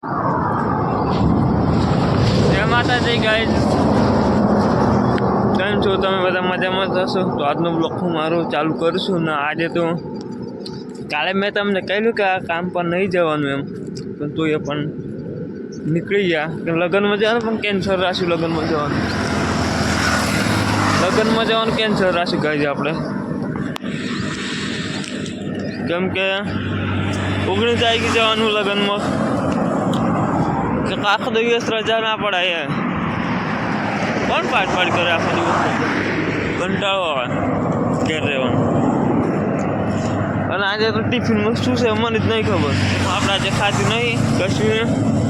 જય માતાજી ગાઈઝ કેમ છો તમે? બધા મજામાં થશો તો આજનો બ્લોગ હું મારું ચાલુ કરીશું ને આજે તો કાલે મેં તમને કહ્યું કે આ કામ પર નહીં જવાનું એમ. પણ તો એ પણ નીકળી ગયા. લગ્નમાં જવાનું પણ કેન્સર રાખ્યું લગ્નમાં જવાનું. લગ્નમાં જવાનું કેન્સર રાખ્યું ગાઈઝ આપણે. કેમ કે ઓગણીસ તારીખે જવાનું લગ્નમાં. આખો દિવસ રજા ના પડાય યાર કોણ પાઠ પાટ કરે આખો દિવસ? કંટાળો આવે. ઘેર રહેવાનું. અને આજે તો ટિફિનમાં શું છે, મને જ નહીં ખબર. આપણે આજે ખાધું નહીં, કશું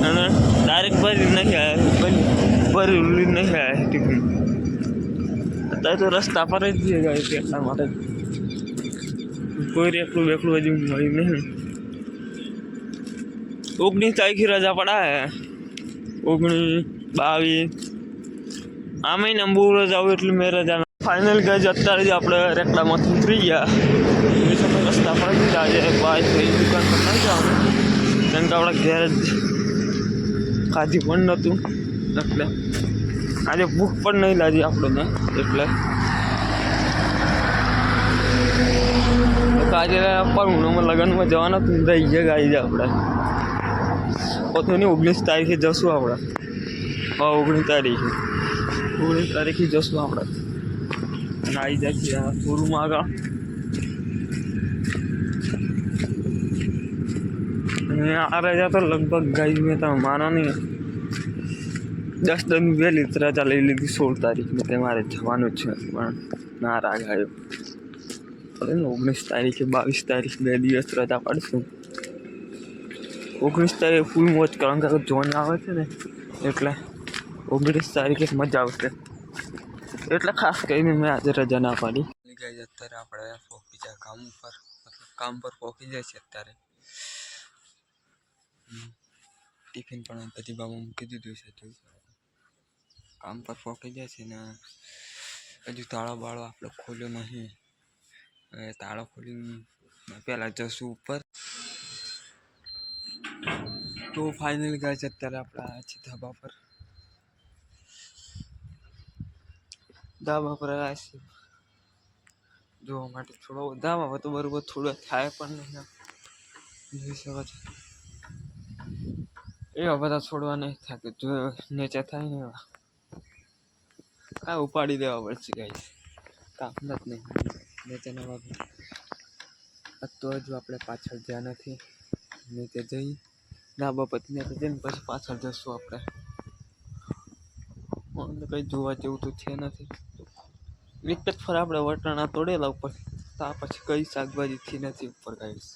અને ડાયરેક્ટ ભરી નહીં આવ્યા ભરી નહીં આવ્યા ટિફિન. અત્યારે તો રસ્તા પર જ જઈએ ગાય એટલા માટે. કોઈ એકલું બેકલું હજુ મળ્યું નહીં. ઓગણીસ તારીખે રજા પડાય. ઓગણીસ, બાવીસ. આમે નંબર રજા આવે એટલે મેં રજા ફાઇનલ ગઈ અત્યારે જ આપણે રેકડામાંથી ઉતરી ગયા. સમય રસ્તા પર આજે બાય થઈ દુકાન પર નહીં જવાનું કેમ કે આપણે ઘેર જ ખાધી પણ નહોતું. એટલે આજે ભૂખ પણ નહીં લાગી આપણને. એટલે આજે પણ લગ્નમાં જવાના તો રહી ગયા ગાઈ આપણે. પોતાની ઓગણીસ તારીખે જશું આપણે. હા ઓગણીસ તારીખે. ઓગણીસ તારીખે જશું આપણે. અને આવી જાય છે આ શોરૂમ આગળ અને આ રજા તો લગભગ ગાઈ મેં તમે માનો નહીં દસ દસ વહેલી જ રજા લઈ લીધી સોળ તારીખને તે મારે જવાનું જ છે, પણ ના રાગ આવ્યો. ભલે ને ઓગણીસ તારીખે બાવીસ તારીખ બે દિવસ રજા પાડીશું. ઓગણીસ તારીખે ફૂલ મોજ કારણ કે જોન આવે છે ને, એટલે ઓગણીસ તારીખે મજા આવશે. એટલે ખાસ કરીને મેં આજે રજા ના પાડી. અત્યારે આપણે પહોંચી જાય કામ ઉપર, મતલબ કામ પર પહોંચી જાય છે અત્યારે. ટિફિન પણ બધી બાબા મૂકી દીધું છે કામ પર પહોંચી જાય છે ને, હજુ તાળો બાળો આપણે ખોલ્યો નહીં. તાળો ખોલીને પહેલાં જશું ઉપર. તો ફાઇનલ ગયા અત્યારે આપણે છે ધાબા પર. ધાબા પર આવ્યા છે. જોવા માટે થોડો ધાબા તો બરોબર થોડો થાય પણ નહીં જોઈ શકો છો. એવા બધા છોડવા નહીં થાય કે જો નીચે થાય ને એવા. આ ઉપાડી દેવા પડશે ગાય કામ જ નહીં. નીચેના ભાગે. તો હજુ આપણે પાછળ જ્યાં નથી, નીચે જઈ ધાબા પતિને જઈને પછી પાછળ જશું આપણે. કંઈ જોવા જેવું તો છે નથી. એક જ ફર આપણે વટાણા તોડેલા ઉપર. તા પછી કઈ શાકભાજીથી નથી ઉપર ગાઈશ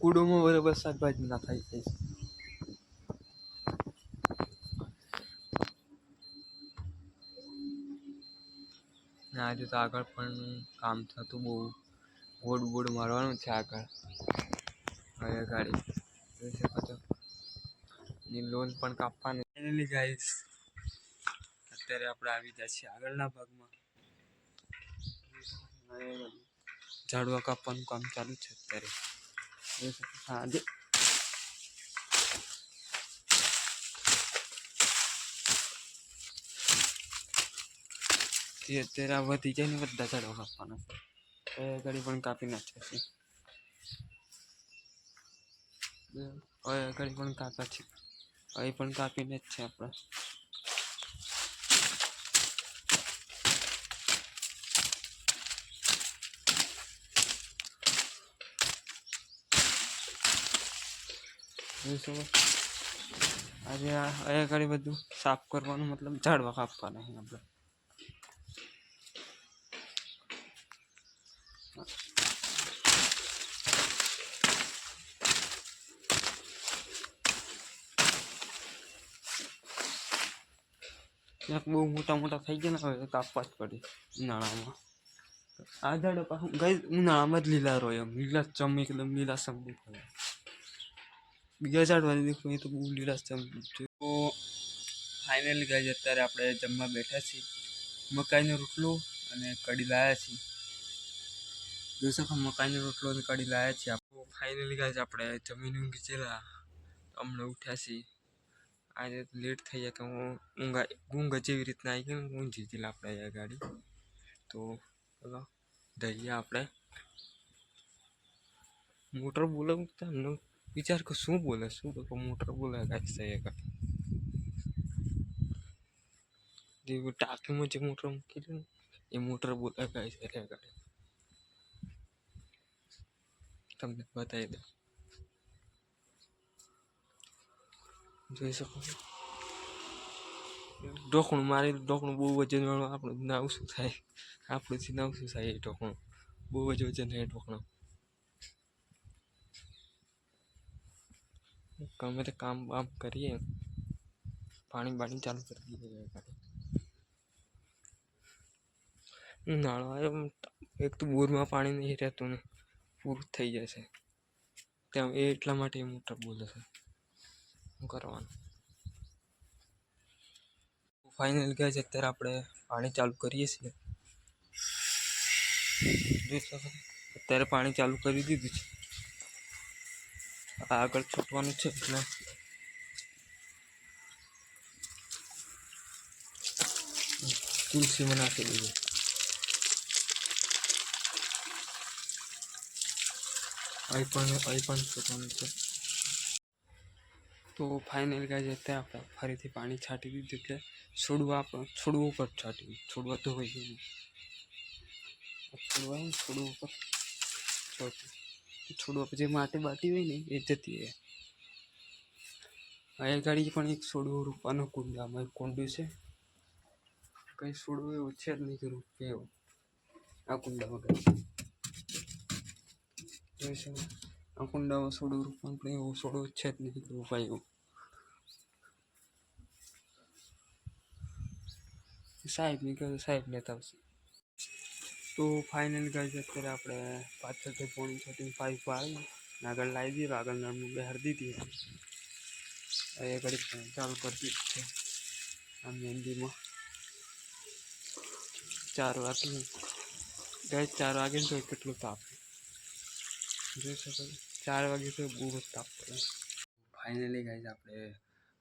કુડોમાં બરાબર શાકભાજી ના થાય છે આજે તો આગળ પણ કામ થતું બહુ. બોર્ડ બોર્ડ મારવાનું છે આગળ. હવે ગાડી છો. ની લોન પણ કાપવાની. ફાઇનલી ગાઈસ અત્યારે આપણે આવી જાય છીએ આગળના ભાગમાં. ઝાડવા કાપવાનું કામ ચાલુ છે અત્યારે. છો. તે અત્યારે આ વધી જાય ને બધા ઝાડવા કાપવાના છે. એ ઘડી પણ કાપી નાખ્યા છે હવે ઘડી પણ કાપ્યા છે હવે પણ કાપીને જ છે આપણે જોઈ શકો આજે આ અહીંયા ઘડી બધું સાફ કરવાનું મતલબ ઝાડવા કાપવાના છે આપણે ક્યાંક બહુ મોટા મોટા થઈ ગયા ને, હવે કાપવા જ પડે ઉનાળામાં. આ ઝાડો પાછું ગઈ ઉનાળામાં જ લીલા રહ્યો એમ લીલા ચમ, એકદમ લીલા ચમ દેખાય. બીજા ઝાડવાની દેખો, એ તો બહુ લીલા ચમ તો ફાઇનલી ગઈ અત્યારે આપણે જમવા બેઠા છીએ. મકાઈનો રોટલો અને કઢી લાવ્યા છીએ. જોઈ મકાઈનો રોટલો અને કઢી લાયા છીએ. આપણે ફાઇનલી ગાય આપણે જમીન ઊંઘી ચેલા હમણાં ઉઠ્યા છીએ. આજે લેટ થઈ જાય તો હું ઊંઘા ઊંઘ જેવી રીતના આવી ગઈ ને ઊંઘી ગયેલા આપણે અહીંયા ગાડી તો ચલો જઈએ આપણે મોટર બોલે તમને વિચાર કે શું બોલે શું તો મોટર બોલે ગાઈસ અહીંયા ગાડી જે ટાંકીમાં જે મોટર મૂકી છે ને એ મોટર બોલે ગાઈસ અહીંયા ગાડી તમને બતાવી દઉં જોઈ શકો છો. ઢોકણું મારી, ઢોકણું બહુ વજનવાળું આપણું નાવ શું થાય. આપણુંથી નાવ શું થાય એ ઢોકણું. બહુ જ વજન થાય ઢોકણું. ગમે તે કામ બામ કરીએ. પાણી બાણી ચાલુ કરી દઈએ નાળો આવ્યો એક તો બોરમાં પાણી નહીં રહેતું ને. પૂરું થઈ જશે. ત્યાં એટલા માટે એ મોટર બોલે છે. કરવાનું ફાઇનલ ગયા છે અત્યારે આપણે પાણી ચાલુ કરીએ છીએ જોઈ શકો છો. અત્યારે પાણી ચાલુ કરી દીધું છે આ આગળ છૂટવાનું છે એટલે તુલસીમાં નાખી દઈએ અહીં પણ અહીં પણ છૂટવાનું છે તો ફાઇનલ ગાય અત્યારે આપણે ફરીથી પાણી છાંટી દીધું એટલે છોડવા આપણે છોડવું ઉપર છાંટ્યું છોડવા તો હોય નહીં છોડવા હોય ને છોડવું ઉપર છોડવું છોડવા પછી માટી બાટી હોય ને એ જતી રહે આ ગાડી પણ એક છોડવું રૂપાનું કુંડામાં એક કુંડું છે કંઈ છોડવું એવું છે જ નહીં કે રૂપે એવું આ કુંડામાં કંઈ જોઈ શકો આ કુંડામાં સોડું રૂપાનું પણ એવું સોડું છે જ નહીં રૂપાય એવું. સાહેબની કહ્યું સાહેબ લેતા આવશે. તો ફાઇનલ ગાઈઝ અત્યારે આપણે પાછળથી પોણી છોટી ફાઇવ પાડી આગળ લાવી દઈએ આગળ બે બહાર દીધી એ ઘડી ચાલુ કરી જ છે. આ મહેંદીમાં ચાર વાગે. ગાય ચાર વાગે તો કેટલું તાપ. ચાર વાગે તો બહુ જ તાપ પડે ફાઇનલી ગાઈઝ આપણે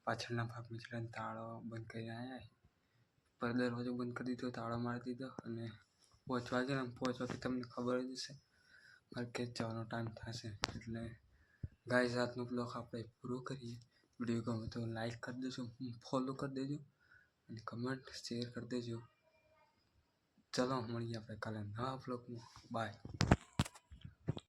પાછળના ભાગમાં ચડ્યા તાળો બંધ કરીને આવ્યા પર દરવાજો બંધ કરી દીધો, તાળો મારી દીધો અને પહોંચવા છે ને પહોંચવાથી તમને ખબર જ હશે. માર્કેટ જવાનો ટાઈમ થશે, એટલે ગાય રાતનો બ્લોગ આપણે પૂરો કરીએ. વીડિયો ગમે તો લાઈક કરી દેજો ફોલો કરી દેજો અને કમેન્ટ શેર કરી દેજો. ચલો, મળીએ આપણે કાલે નવા બ્લોગમાં બાય